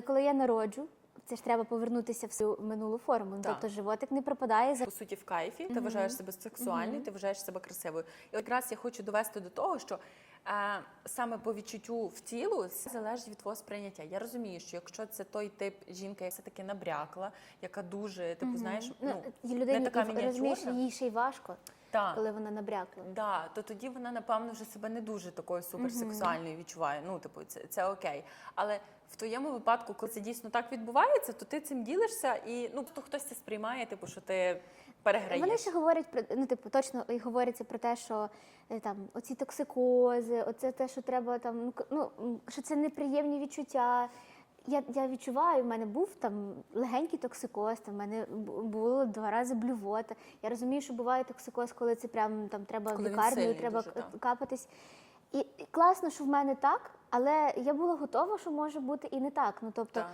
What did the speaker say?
Коли я народжу, це ж треба повернутися в свою минулу форму. Ну, Так. Тобто животик не пропадає за по суті в кайфі, ти вважаєш себе сексуальною, ти вважаєш себе красивою. І якраз я хочу довести до того, що е, саме по відчуттю в тілу це залежить від твого сприйняття. Я розумію, що якщо це той тип жінки, яка все-таки набрякла, яка дуже, типу, знаєш, ну, ну, і людині не така і, розумієш, їй ще й важко, Так. коли вона набрякла. Да, то тоді вона напевно вже себе не дуже такою суперсексуальною відчуває. Ну, типу, це, це окей. Але в твоєму випадку, коли це дійсно так відбувається, то ти цим ділишся, і ну то хтось це сприймає, типу, що ти переграєш. Вони ще говорять про ну, типу, точно і говориться про те, що е, там оці токсикози, оце те, що треба там, ну, ну що це неприємні відчуття. Я, я відчуваю, в мене був там легенький токсикоз, там в мене було два рази блювота. Я розумію, що буває токсикоз, коли це прям там треба Коли в лікарню, треба дуже, капатись. І і класно, що в мене так, але я була готова, що може бути і не так. Ну тобто, Так.